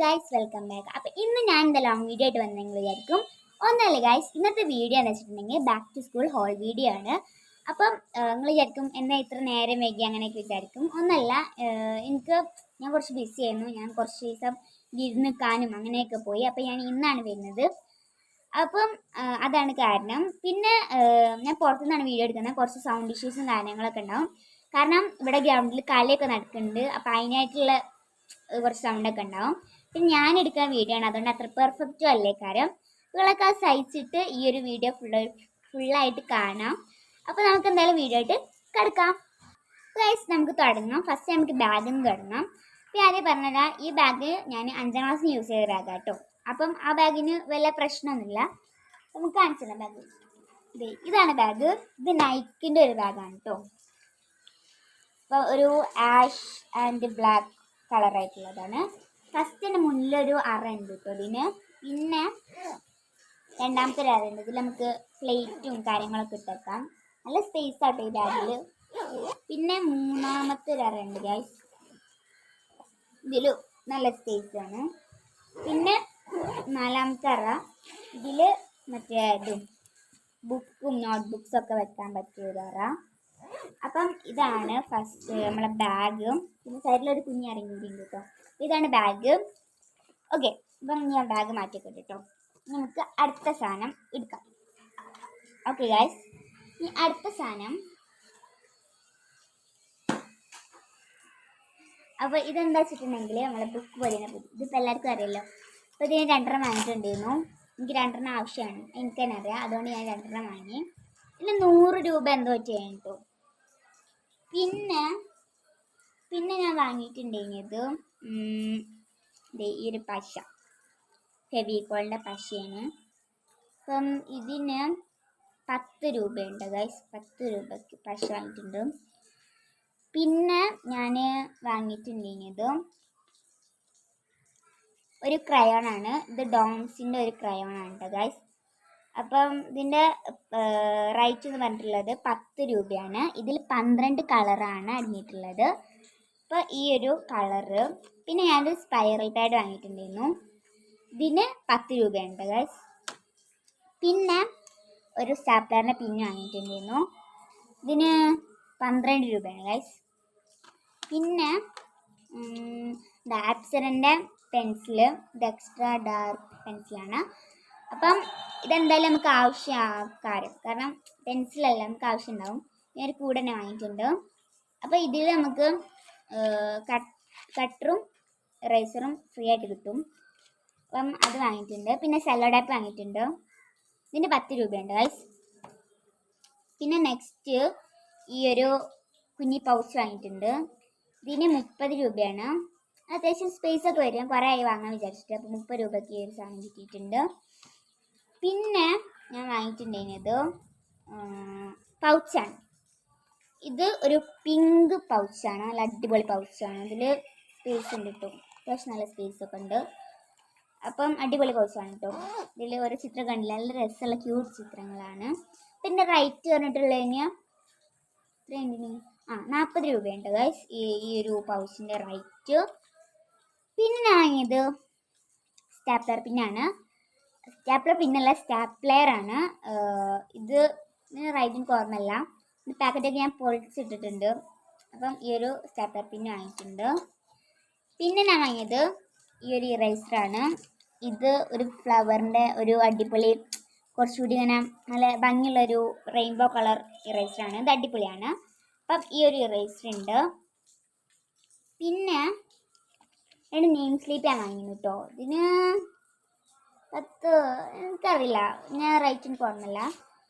Guys welcome back അപ്പോൾ ഇന്ന് ഞാൻ എന്താ ലോങ് വീഡിയോ ആയിട്ട് വന്നെങ്കിൽ വിചാരിക്കും. ഒന്നല്ല ഗൈസ് ഇന്നത്തെ വീഡിയോ എന്ന് വെച്ചിട്ടുണ്ടെങ്കിൽ back to school whole video ആണ്. അപ്പം നിങ്ങൾ വിചാരിക്കും എന്നാ ഇത്ര നേരം വൈകി അങ്ങനെയൊക്കെ വിചാരിക്കും. ഒന്നല്ല എനിക്ക് ഞാൻ കുറച്ച് ബിസി ആയിരുന്നു. ഞാൻ കുറച്ച് ദിവസം ഇരുന്ന് കാനും അങ്ങനെയൊക്കെ പോയി. അപ്പം ഞാൻ ഇന്നാണ് വരുന്നത്. അപ്പം അതാണ് കാരണം. പിന്നെ ഞാൻ പുറത്തുനിന്നാണ് വീഡിയോ എടുക്കുന്നത്. കുറച്ച് സൗണ്ട് ഇഷ്യൂസും കാര്യങ്ങളൊക്കെ ഉണ്ടാവും. കാരണം ഇവിടെ ഗ്രൗണ്ടിൽ കളിയൊക്കെ നടക്കുന്നുണ്ട്. അപ്പം അതിനായിട്ടുള്ള കുറച്ച് സൗണ്ടൊക്കെ ഉണ്ടാവും. പിന്നെ ഞാൻ എടുക്കാൻ വീഡിയോ ആണ്. അതുകൊണ്ട് അത്ര പെർഫെക്റ്റും അല്ലേ കാര്യം. നിങ്ങളൊക്കെ അത് സഹിച്ചിട്ട് ഈ ഒരു വീഡിയോ ഫുൾ ഫുള്ളായിട്ട് കാണാം. അപ്പോൾ നമുക്ക് എന്തായാലും വീഡിയോ ആയിട്ട് കിടക്കാം. ഗൈസ് നമുക്ക് തുടങ്ങാം. ഫസ്റ്റ് നമുക്ക് ബാഗിൽ നിന്ന് തുടങ്ങാം. ഇപ്പം ആദ്യം പറഞ്ഞതാ ഈ ബാഗ് ഞാൻ അഞ്ചാം ക്ലാസ് യൂസ് ചെയ്ത ബാഗാണ് കേട്ടോ അപ്പം ആ ബാഗിന് വല്ല പ്രശ്നമൊന്നുമില്ല. നമുക്ക് കാണിച്ചു ബാഗ് ഇതാണ് ബാഗ് ഇത് നൈക്കിന്റെ ഒരു ബാഗാണ് കേട്ടോ അപ്പോൾ ഒരു ആഷ് ആൻഡ് ബ്ലാക്ക് കളറായിട്ടുള്ളതാണ്. ഫസ്റ്റിന് മുന്നിലൊരു അറ ഉണ്ട് കേട്ടോ ഇതിന്. പിന്നെ രണ്ടാമത്തെ ഒരു അറ ഉണ്ട്. ഇതിൽ നമുക്ക് പ്ലേറ്റും കാര്യങ്ങളൊക്കെ ഇട്ടേക്കാം. നല്ല സ്പേസ് ആട്ടോ ഈ ബാഗിൽ പിന്നെ മൂന്നാമത്തെ ഒരു അറ ഉണ്ട് ഗൈസ് ഇതിൽ നല്ല സ്പേസ് ആണ്. പിന്നെ നാലാമത്തെ അറ. ഇതിൽ മറ്റേ ഇതും ബുക്കും നോട്ട് ഒക്കെ വെക്കാൻ പറ്റിയ ഒരു അറ. അപ്പം ഇതാണ് ഫസ്റ്റ് നമ്മളെ ബാഗ് പിന്നെ സൈഡിലൊരു കുഞ്ഞി ഇറങ്ങിയിട്ടുണ്ട് കൂടി കേട്ടോ ഇതാണ് ബാഗ് ഓക്കെ ഇപ്പം ഞാൻ ബാഗ് മാറ്റിയൊക്കെ കേട്ടോ നമുക്ക് അടുത്ത സാധനം എടുക്കാം. ഓക്കെ ഗായ്സ് ഈ അടുത്ത സാധനം. അപ്പോൾ ഇതെന്താ വെച്ചിട്ടുണ്ടെങ്കിൽ നമ്മളെ ബുക്ക് പോലെയാണ് ഇതിപ്പോൾ എല്ലാവർക്കും അറിയാലോ. അപ്പോൾ ഇതിന് രണ്ടെണ്ണം വാങ്ങിയിട്ടുണ്ടായിരുന്നു. എനിക്ക് രണ്ടെണ്ണം ആവശ്യമാണ്. എനിക്ക് തന്നെ അറിയാം. അതുകൊണ്ട് ഞാൻ രണ്ടെണ്ണം വാങ്ങി. പിന്നെ നൂറ് രൂപ എന്തോ ചെയ്യാൻ കേട്ടോ പിന്നെ പിന്നെ ഞാൻ വാങ്ങിയിട്ടുണ്ടായിരുന്നത് ഈ ഒരു പശ. ഫെവിക്കോളിന്റെ പശയാണ്. അപ്പം ഇതിന് പത്ത് രൂപയുണ്ട് ഗൈസ് പത്ത് രൂപയ്ക്ക് പശ വാങ്ങിയിട്ടുണ്ട്. പിന്നെ ഞാൻ വാങ്ങിയിട്ടുണ്ടായിരുന്നത് ഒരു ക്രയോണാണ് ഇത് ഡോംസിന്റെ ഒരു ക്രയോണാണ് കേട്ടോ ഗൈസ് അപ്പം ഇതിന്റെ റൈറ്റ് എന്ന് പറഞ്ഞിട്ടുള്ളത് പത്ത് രൂപയാണ്. ഇതിൽ പന്ത്രണ്ട് കളറാണ് അടങ്ങിയിട്ടുള്ളത് അപ്പോൾ ഈ ഒരു കളറ് പിന്നെ ഞാനൊരു സ്പൈറൽ പാഡ് വാങ്ങിയിട്ടുണ്ടായിരുന്നു. ഇതിന് പത്ത് രൂപയുണ്ട് ഗൈസ് പിന്നെ ഒരു സ്റ്റാപ്ലറിന്റെ പിന്ന് വാങ്ങിയിട്ടുണ്ടായിരുന്നു. ഇതിന് പന്ത്രണ്ട് രൂപയാണ് ഗൈസ് പിന്നെ ആപ്സറിന്റെ പെൻസിൽ ഇത് എക്സ്ട്രാ ഡാർക്ക് പെൻസിലാണ് അപ്പം ഇതെന്തായാലും നമുക്ക് ആവശ്യക്കാരം കാരണം പെൻസിലല്ല നമുക്ക് ആവശ്യം ഉണ്ടാവും ഞാൻ ഒരു കൂടെ തന്നെ വാങ്ങിയിട്ടുണ്ട്. അപ്പോൾ ഇതിൽ നമുക്ക് കട്ടറും റൈസറും ഫ്രീ ആയിട്ട് കിട്ടും. അപ്പം അത് വാങ്ങിയിട്ടുണ്ട്. പിന്നെ സെല്ലോ ടൈപ്പ് വാങ്ങിയിട്ടുണ്ട്. ഇതിന് പത്ത് രൂപയുണ്ട് ഗൈസ് പിന്നെ നെക്സ്റ്റ് ഈ ഒരു കുഞ്ഞി പൗച്ച് വാങ്ങിയിട്ടുണ്ട്. ഇതിന് മുപ്പത് രൂപയാണ്. അത്യാവശ്യം സ്പേസ് ഒക്കെ വരും. കുറേ ആയി വാങ്ങാൻ വിചാരിച്ചിട്ട്. അപ്പോൾ മുപ്പത് രൂപയ്ക്ക് ഈ ഒരു സാധനം കിട്ടിയിട്ടുണ്ട്. പിന്നെ ഞാൻ വാങ്ങിയിട്ടുണ്ടായിരുന്നത് പൗച്ചാണ്. ഇത് ഒരു പിങ്ക് പൗച്ചാണ് നല്ല അടിപൊളി പൗച്ചാണ്. ഇതിൽ സ്പേസ് ഉണ്ട് കേട്ടോ അത്യാവശ്യം നല്ല സ്പേസ് ഒക്കെ ഉണ്ട്. അപ്പം അടിപൊളി പൗച്ചാണ് കേട്ടോ ഇതിൽ ഓരോ ചിത്രം കണ്ടില്ല നല്ല രസമുള്ള ക്യൂട്ട് ചിത്രങ്ങളാണ്. പിന്നെ റൈറ്റ് പറഞ്ഞിട്ടുള്ളതിന് എത്രയുണ്ടിന് ആ നാൽപ്പത് രൂപയുണ്ട് ഗൈസ് ഈ ഈ ഒരു പൗച്ചിന്റെ റൈറ്റ് പിന്നെ ഞാൻ വാങ്ങിയത് സ്റ്റാപ്ലർ പിന്നാണ് സ്റ്റാപ്ലർ പിന്നല്ല സ്റ്റാപ്ലെയർ ആണ്. ഇത് റൈറ്റിംഗ് കോർണല്ല ഇത് പാക്കറ്റൊക്കെ ഞാൻ പൊളിച്ചിട്ടിട്ടുണ്ട്. അപ്പം ഈ ഒരു സ്റ്റാപ്ലർ പിന്ന് വാങ്ങിയിട്ടുണ്ട്. പിന്നെ ഞാൻ വാങ്ങിയത് ഈ ഒരു ഇറൈസറാണ് ഇത് ഒരു ഫ്ലവറിന്റെ ഒരു അടിപൊളി കുറച്ചുകൂടി ഇങ്ങനെ നല്ല ഭംഗിയുള്ളൊരു റെയിൻബോ കളർ ഇറേസറാണ് ഇത് അടിപൊളിയാണ്. അപ്പം ഈ ഒരു ഇറേസർ ഉണ്ട്. പിന്നെ രണ്ട് നെയിം സ്ലീപ്പ് ഞാൻ വാങ്ങിയിരുന്നു കേട്ടോ ഇതിന് പത്ത് എനിക്കറിയില്ല. ഞാൻ റൈറ്റിന് പോകുന്നില്ല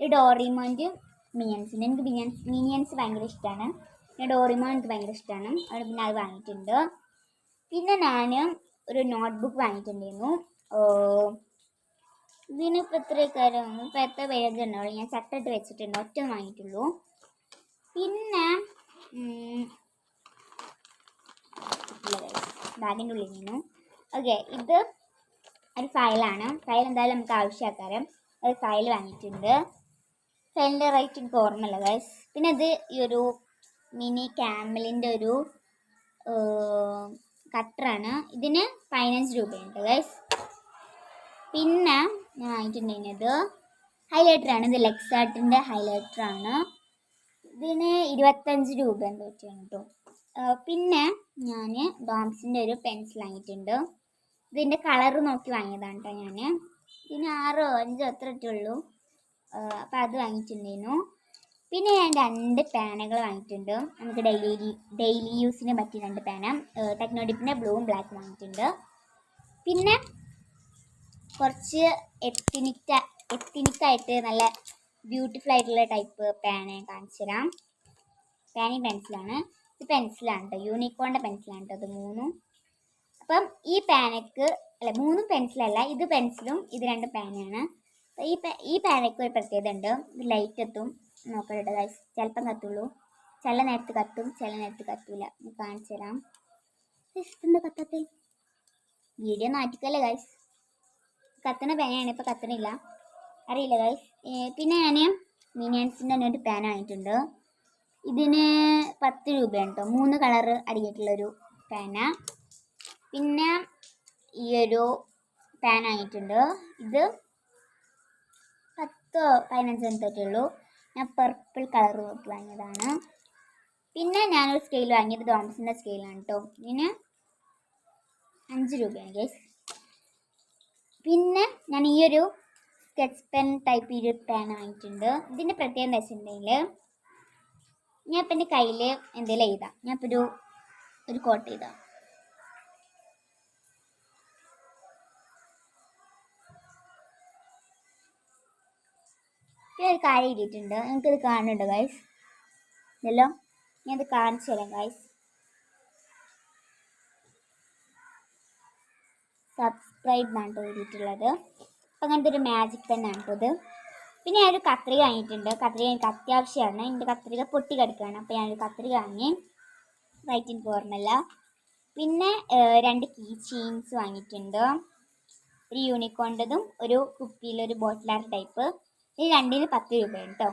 ഈ ഡോറിമോന്റെ മിനിയൻസിന്റെ എനിക്ക് മിനിയൻസ് മിനിയൻസ് ഭയങ്കര ഇഷ്ടമാണ് ഞാൻ ഡോറിമോൻ എനിക്ക് ഭയങ്കര ഇഷ്ടമാണ് അവിടെ പിന്നെ അത് വാങ്ങിയിട്ടുണ്ട്. പിന്നെ ഞാൻ ഒരു നോട്ട്ബുക്ക് വാങ്ങിയിട്ടുണ്ടായിരുന്നു. ഇതിനിപ്പോൾ ഇത്രയൊക്കെ ഇപ്പോൾ എത്ര ഉണ്ടാവുള്ളൂ ഞാൻ ചട്ടിട്ട് വെച്ചിട്ടുണ്ട്. ഒറ്റ വാങ്ങിയിട്ടുള്ളൂ. പിന്നെ ബാഗിന്റെ ഉള്ളിൽ നിന്നു. ഓക്കെ ഇത് ഒരു ഫയലാണ്. ഫയൽ എന്തായാലും നമുക്ക് ആവശ്യക്കാരം. ഒരു ഫയൽ വാങ്ങിയിട്ടുണ്ട്. ഫയലിന്റെ റേറ്റ് എനിക്ക് ഓർമ്മയില്ല ഗൈസ് പിന്നെ ഇത് ഈ ഒരു മിനി ക്യാമലിന്റെ ഒരു കട്ടറാണ്. ഇതിന് പതിനഞ്ച് രൂപയുണ്ട് ഗൈസ് പിന്നെ ഞാൻ വാങ്ങിയിട്ടുണ്ടായിരുന്നത് ഹൈലൈറ്ററാണ്. ഇത് ലെക്സാർട്ടിന്റെ ഹൈലൈറ്ററാണ്. ഇതിന് ഇരുപത്തഞ്ച് രൂപ എന്തോ വെച്ചാണ് കേട്ടോ പിന്നെ ഞാൻ ഡോംസിന്റെ ഒരു പെൻസിൽ വാങ്ങിയിട്ടുണ്ട്. ഇതിന്റെ കളർ നോക്കി വാങ്ങിയതാണ് കേട്ടോ ഞാൻ ഇതിന് ആറോ അഞ്ചോ അത്ര ഇട്ടുള്ളൂ. അപ്പോൾ അത് വാങ്ങിച്ചിട്ടുണ്ടായിരുന്നു. പിന്നെ ഞാൻ രണ്ട് പേനകൾ വാങ്ങിയിട്ടുണ്ട്. നമുക്ക് ഡെയിലി ഡെയിലി യൂസിന് പറ്റിയ രണ്ട് പേന. ടെക്നോഡിപ്പിന്റെ ബ്ലൂവും ബ്ലാക്കും വാങ്ങിയിട്ടുണ്ട്. പിന്നെ കുറച്ച് എത്തിനിക്ക എത്തിനിക്കായിട്ട് നല്ല ബ്യൂട്ടിഫുൾ ആയിട്ടുള്ള ടൈപ്പ് പേന കാണിച്ചു തരാം. പാനി പെൻസിലാണ്. ഇത് പെൻസിലാണ് കേട്ടോ യൂണിക്കോണിന്റെ പെൻസിലാണ് കേട്ടോ ഇത് മൂന്നും. അപ്പം ഈ പാനക്ക് അല്ല മൂന്നും പെൻസിലല്ല ഇത് പെൻസിലും ഇത് രണ്ടും പാനയാണ് ഈ ഈ പാനയ്ക്ക് ഒരു പ്രത്യേകത ഉണ്ട്. ഇത് ലൈറ്റ് എത്തും നോക്കട്ടെ ചിലപ്പം കത്തുള്ളൂ. ചില നേരത്ത് കത്തും ചില നേരത്ത് കത്തൂല. കാണിച്ചു തരാം. എന്താ കത്തത്തിൽ വീഡിയോ നാറ്റിക്കല്ലേ ഗൈസ് കത്തണ പേനയാണ് ഇപ്പോൾ കത്തണില്ല. അറിയില്ല ഗൈസ് പിന്നെ ഞാൻ മിനിയൻസിന്റെ തന്നെ ഒരു പേന വാങ്ങിയിട്ടുണ്ട്. ഇതിന് പത്ത് രൂപയാണ് കേട്ടോ മൂന്ന് കളറ് അടിയിട്ടുള്ളൊരു പേന പിന്നെ ഈ ഒരു പാൻ ആയിട്ടുണ്ട്. ഇത് പത്തോ പതിനഞ്ചോ എന്തൊക്കെയുള്ളൂ ഞാൻ പർപ്പിൾ കളർ നോക്കി വാങ്ങിയതാണ്. പിന്നെ ഞാനൊരു സ്കെയിൽ വാങ്ങിയത് ഡോംസിന്റെ സ്കെയിലാണ് കേട്ടോ ഇതിന് അഞ്ച് രൂപയാണ് ഗേസ് പിന്നെ ഞാൻ ഈ ഒരു സ്കെച്ച് പെൻ ടൈപ്പ് ഈ ഒരു പാൻ വാങ്ങിയിട്ടുണ്ട്. ഇതിന്റെ പ്രത്യേകത എന്താ വെച്ചിട്ടുണ്ടെങ്കിൽ ഞാൻ ഇപ്പം എന്റെ കയ്യിൽ എന്തെങ്കിലും എഴുതാം. ഞാൻ ഇപ്പോൾ ഒരു ഒരു കോട്ട് എഴുതാം. ഒരു കാര്യം എഴുതിയിട്ടുണ്ട്. നിങ്ങൾക്കിത് കാണുന്നുണ്ട് ഗൈസ് ഇതല്ലോ ഞാനത് കാണിച്ചു തരാം ഗൈസ് സബ്സ്ക്രൈബ് എന്നാണ് കേട്ടോ എഴുതിയിട്ടുള്ളത്. അപ്പം അങ്ങനത്തെ ഒരു മാജിക് പെന്നാണ് കേട്ടോ ഇത്. പിന്നെ ഞാനൊരു കത്രിക വാങ്ങിയിട്ടുണ്ട്. കത്രിക എനിക്ക് അത്യാവശ്യമാണ്. എന്റെ കത്രിക പൊട്ടി കിടക്കുകയാണ്. അപ്പോൾ ഞാനൊരു കത്രിക വാങ്ങി. റൈറ്റിൻ ഫോർമല്ല പിന്നെ രണ്ട് കീ ചെയിൻസ് വാങ്ങിയിട്ടുണ്ട്. ഒരു യൂണിക്കോണ്ടതും ഒരു കുപ്പിയിലൊരു ബോട്ടിലാർ ടൈപ്പ് ഇത് രണ്ടിന് പത്ത് രൂപയാണ് കേട്ടോ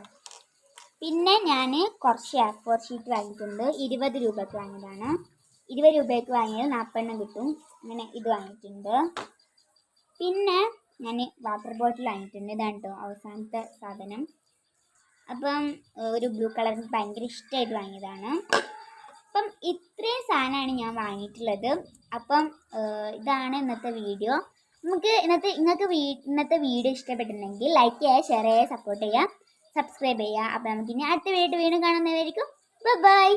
പിന്നെ ഞാൻ കുറച്ച് എയർ ഫോർ ഷീറ്റ് വാങ്ങിയിട്ടുണ്ട്. ഇരുപത് രൂപയ്ക്ക് വാങ്ങിയതാണ്. ഇരുപത് രൂപയ്ക്ക് വാങ്ങിയത് നാൽപ്പതെണ്ണം കിട്ടും. അങ്ങനെ ഇത് വാങ്ങിയിട്ടുണ്ട്. പിന്നെ ഞാൻ വാട്ടർ ബോട്ടിൽ വാങ്ങിയിട്ടുണ്ട്. ഇതാണ് കേട്ടോ അവസാനത്തെ സാധനം. അപ്പം ഒരു ബ്ലൂ കളർ എനിക്ക് ഭയങ്കര ഇഷ്ടമായിട്ട് വാങ്ങിയതാണ്. അപ്പം ഇത്രയും സാധനമാണ് ഞാൻ വാങ്ങിയിട്ടുള്ളത്. അപ്പം ഇതാണ് ഇന്നത്തെ വീഡിയോ നമുക്ക് ഇന്നത്തെ നിങ്ങൾക്ക് ഇന്നത്തെ വീഡിയോ ഇഷ്ടപ്പെട്ടിട്ടുണ്ടെങ്കിൽ ലൈക്ക് ചെയ്യുക ഷെയർ ചെയ്യുക സപ്പോർട്ട് ചെയ്യുക സബ്സ്ക്രൈബ് ചെയ്യുക. അപ്പോൾ നമുക്ക് ഇനി അടുത്ത വീഡിയോ വീണ്ടും കാണുന്നതായിരിക്കും ബൈ